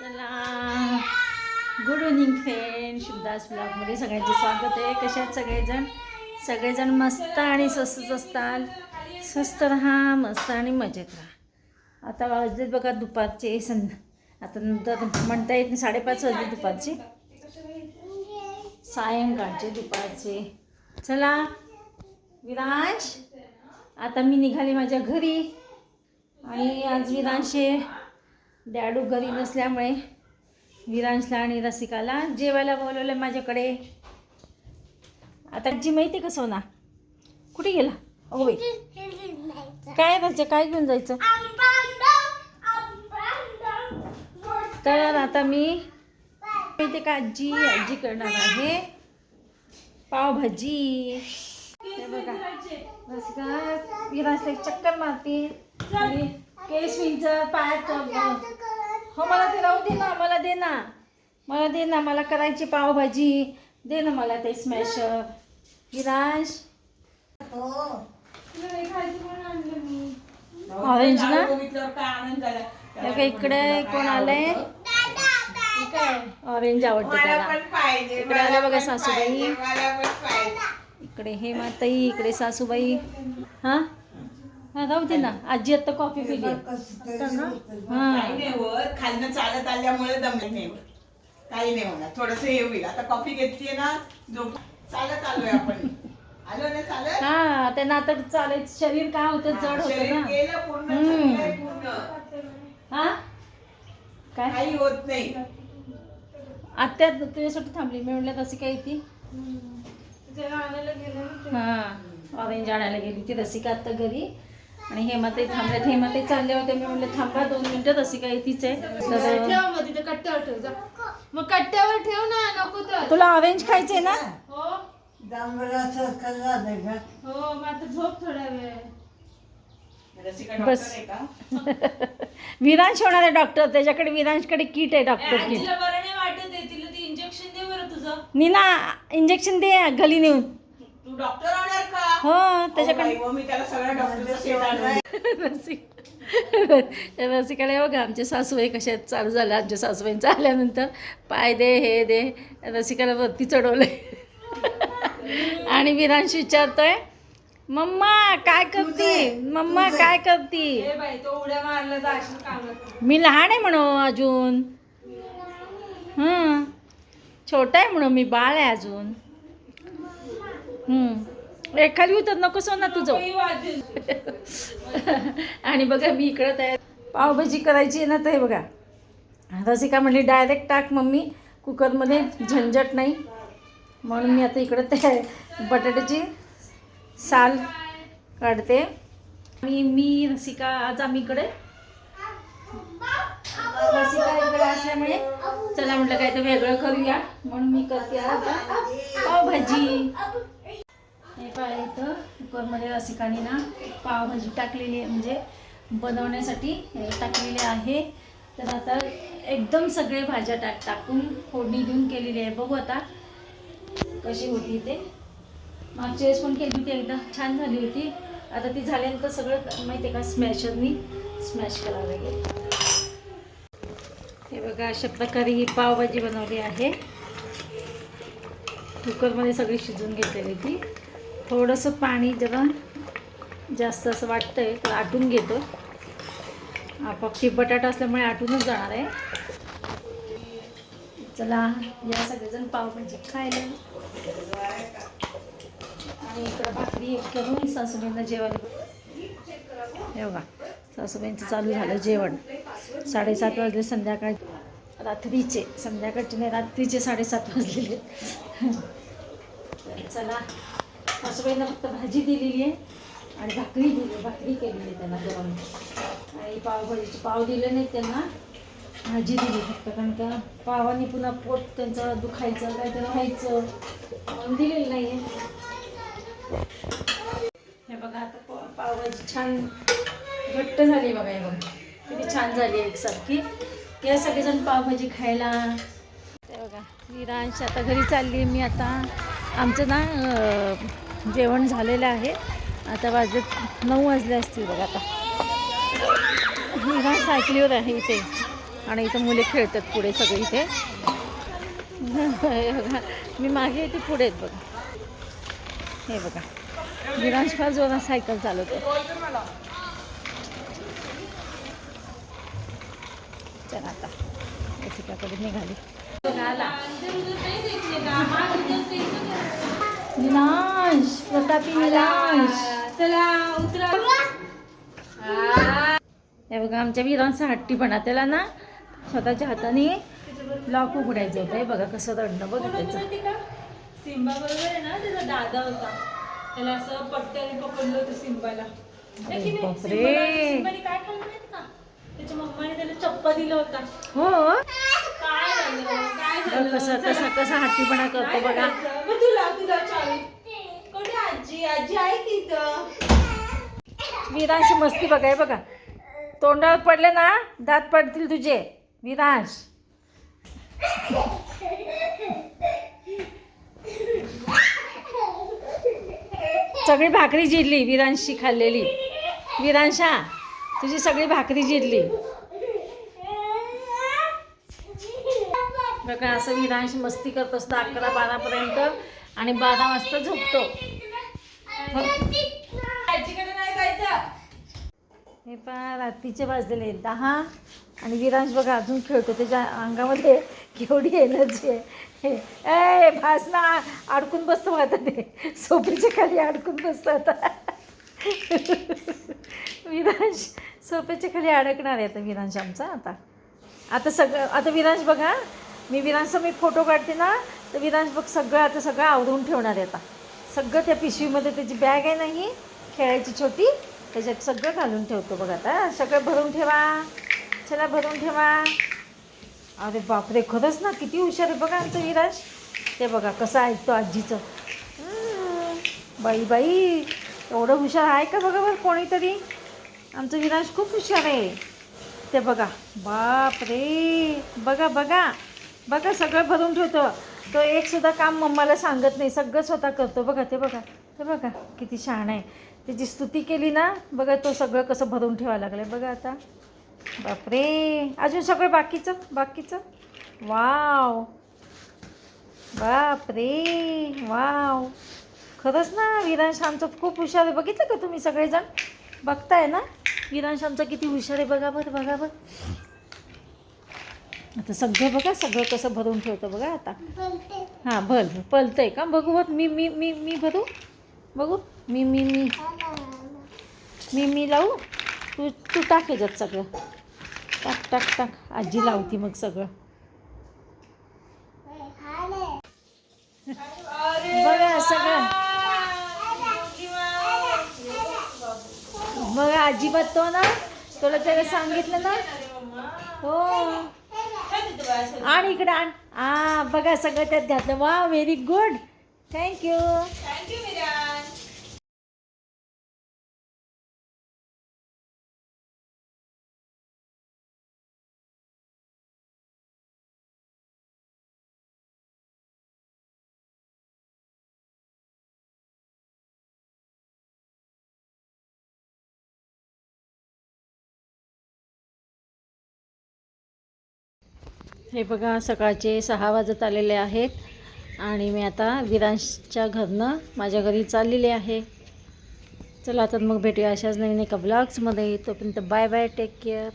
चला. Good evening friend शुभदास ब्लॉगमध्ये सगळ्यांचे स्वागत आहे. कशात सगळेजण? सगळेजण मस्त आणि स्वस्तच असतात स्वस्त राहा मस्त आणि मजेत राहा. आता वाजलेत बघा दुपारचे. सं आता नंतर म्हणता येत नाही साडेपाच वाजले दुपारचे. सायंकाळचे दुपारचे. चला. विरांश आता मी निघाले माझ्या घरी. आणि आज विरांशे डॅडू घरी नसल्यामुळे विरांशला आणि रसिकाला जेवायला बोलवलं माझ्याकडे. आता आजी माहिती का सोना? कुठे गेला? अगो बाई. काय त्याचं काय घेऊन जायचं? तर आता मी माहिती का आजी आजी करणार आहे पावभाजी. बघा. रसिका विरांशला एक चक्कर मारते. आणि केस विंचर पायात हो मला ते राहू दे ना मला दे ना. मला दे ना मला करायची पावभाजी. दे ना मला ते स्मॅश विरांश ऑरेंज ना? इकडे कोण आलंय? ऑरेंज आवडतं त्याला. इकडे आल्या बघा सासूबाई. इकडे हे माताई इकडे सासूबाई. हा? हा राहू दे ना. आजी आता कॉफी पिली. हा काही नाही होत खालनं चालत आल्यामुळे दमले नाही होत. काही नाही होणार. थोडस हे होईल. आता कॉफी घेतलीये ना झोप. चालत आलोय आपण. आलो ना चालत? हा त्यांना आता चालायचं शरीर काय होतं जड होतं शरीर ना. गेलं पूर्ण हम्म. थकलंय पूर्ण. हा? काय? काही होत नाही. आत्या तुझ्यासाठी थांबली. मी म्हणलं तशी काय ती? हा. ऑरेंज आणायला गेली ती. रसिका आत्ता घरी? आणि हेमाताई थांबल्यात हेमाताई चालल्या होत्या मी म्हणलं थांबा दोन मिनिटं रसिका तीच आहे. तर ठेव मग तिथे कट्ट्यावर ठेव. जा. मग कट्ट्यावर ठेव ना नको तर. तुला ऑरेंज खायचंय ना? हो. हो मग आता झोप थोडा वेळ. रसिका बस. विरांश होणार आहे डॉक्टर त्याच्याकडे विरांशकडे किट आहे डॉक्टर किट आजीला बरं नाही वाटत आहे. तिला ते इंजेक्शन दे बरं तुझं. नीना इंजेक्शन दे गली नेऊन. तू डॉक्टर होणार का? हो त्याच्याकडे मग मी त्याला सगळ्या रसिक रसिकाला बघा आमच्या सासूबाई कशा चालू झाल्या आमच्या सासूबाईंचं आल्यानंतर. पाय दे हे दे. रसिकाला वरती चढवलंय. आणि विरांश विचारतोय मम्मा काय करते? मम्मा काय करते? मी लहान आहे म्हणो अजून. हां. छोटा आहे म्हणून मी बाळ आहे अजून. हम्म. ए खाली उतर नको सोना तुझं आणि बघा मी इकडं तयार पावभाजी करायची आहे ना तर हे बघा रसिका म्हणली डायरेक्ट टाक मम्मी कुकरमध्ये झंझट नाही. म्हणून मी आता इकडं तयार बटाट्याची साल काढते. आणि मी रसिका आज आम्ही इकडे रसिका इकडे असल्यामुळे चला म्हटलं काय तर वेगळं करूया. म्हणून मी करते आता पावभाजी. पाय इथं कुकरमध्ये रसिकाने ना पावभाजी टाकलेली आहे. म्हणजे बनवण्यासाठी टाकलेले टाकलेली आहे. तर आता एकदम सगळे भाज्या टाक टाकून फोडणी देऊन केलेली आहे. बघू आता कशी होती ते मागच्या वेळेस पण केली होती एकदा. छान झाली होती. आता ती झाल्यानंतर सगळं माहिती आहे का? स्मॅशरनी स्मॅश करावं लागेल. हे बघा अशा प्रकारे ही पावभाजी बनवली आहे. कुकरमध्ये सगळी शिजून घेतलेली ती. थोडंसं पाणी जरा जास्त असं वाटतं आहे तर आटून घेतो. आपापची बटाटा असल्यामुळे आटूनच जाणार आहे. चला या सगळेजण पाव म्हणजे खायला. आणि इकडं भाकरी करून सासूबाईंना जेवण. हे बघा सासूबाईंचं चालू झालं जेवण. साडेसात वाजले संध्याकाळ रात्रीचे. संध्याकाळचे नाही रात्रीचे साडेसात वाजलेले. चला. सासूबाईंना फक्त भाजी दिलेली आहे आणि भाकरी दिली भाकरी केलेली आहे त्यांना गरम. आणि पावभाजीचे पाव दिले नाही त्यांना. भाजी दिली फक्त कारण का पावाने पुन्हा पोट त्यांचं दुखायचं काय काहीतरी व्हायचं. म्हणून दिलेलं नाही आहे हे बघा आता पावभाजी छान घट्ट झाली बघा हे बघा. किती छान झाली आहे एकसारखी. या सगळेजण पावभाजी खायला. ते बघा विरांश आता घरी चालली आहे मी आता. आमचं ना जेवण झालेलं आहे. आता वाजले नऊ वाजले असतील बघा आता. विरांश सायकलीवर आहे इथे. आणि इथं मुले खेळतात पुढे सगळे इथे. बघा मी मागे येते पुढे आहेत बघा. हे बघा. विरांश फार जोरात सायकल चालवतो चला आता. रसिकाकडे निघाली बघा आला विनाश प्रतापी विनाश चला उतरा. हे बघा आमच्या विरांचा हट्टीपणा त्याला ना स्वतःच्या हाताने लॉक उघडायचं होतं. हे बघा कसं रडणं बघा त्याचं. सिम्बा बरोबर आहे ना? त्याचा दादा होता. त्याला असं पट्ट्याने पकडलं होतं काय खाल्लं का? त्याच्या मम्माने त्याला चप्पा दिला होता. हो? काय झालं? काय बघ झालं? कसं कसा कसा हट्टीपणा करतो बघा. तुला तुला चावी. आजी आजी आहे की इथं? विरांश मस्ती बघा हे बघा. तोंडावर पडले ना दात पडतील तुझे. विरांश. सगळी भाकरी जिरली विरांशी खाल्लेली. विरांशा तुझी सगळी भाकरी जिरली. बघा असं विरांश मस्ती करत असतं अकरा बारापर्यंत. आणि बारा वाजता झोपतो. आजीकडे नाही जायचं. हे पहा रात्रीचे वाजलेले आहेत दहा. आणि विरांश बघा अजून खेळतो. त्याच्या अंगामध्ये केवढी एनर्जी आहे. हे ए भास ना अडकून बसतो आता ते. सोफेच्या खाली अडकून बसतो आता. विरांश सोफेच्या खाली अडकणार आहे आता विरांश आमचा आता. आता सगळं आता विरांश बघा मी विरांशचा मी फोटो काढते ना तर विरांश बघ सगळं आता सगळं आवडून ठेवणार आहे आता. सगळं त्या पिशवीमध्ये त्याची बॅग आहे नाही खेळायची छोटी. त्याच्यात सगळं घालून ठेवतो बघा आता. सगळं भरून ठेवा. चला भरून ठेवा. अरे बापरे खरंच ना किती हुशार आहे बघा आमचं विराज. ते बघा कसं ऐकतो आजीचं. बाई बाई एवढं हुशार आहे का बघा बरं कोणीतरी? आमचं विराज खूप हुशार आहे. ते बघा. बाप रे बघा बघा. बघा सगळं भरून ठेवतं. तो एक सुद्धा काम मम्माला सांगत नाही. सगळं स्वतः करतो. बघा ते बघा. ते बघा किती छान आहे. त्याची स्तुती केली ना बघा तो सगळं कसं भरून ठेवायला लागलं बघा आता. बापरे! अजून सगळं बाकीचं? बाकीचं? वाव! बापरे! वाव! खरंच ना विरांश आमचं खूप हुशार आहे. बघितलं का तुम्ही सगळेजण? बघताय ना? विरांश किती हुशार आहे. बघा बरं बघा बरं. आता सगळं बघा सगळं कसं भरून ठेवतं बघा आता. हां भर पलतंय का? बघू बघ मी मी मी मी भरू? बघू? मी मी मी. मी मी लावू? तू तू टाक ह्याच्यात सगळं. टाक टाक टाक. आजी लावती मग सगळं. बघा सगळं. बघा आजी बघतो ना तुला त्याला सांगितलं ना? हो. आणि इकडे आण. आ बघा सगळं त्यात घातलं. वा व्हेरी गुड थँक्यू हे बघा सकाळचे सहा वाजत आलेले आहेत आणि मी आता विरांशच्या घरनं माझ्या घरी चाललेले आहे. चला तर मग भेटूया अशाच नवीन एका ब्लॉग्समध्ये तोपर्यंत बाय बाय टेक केअर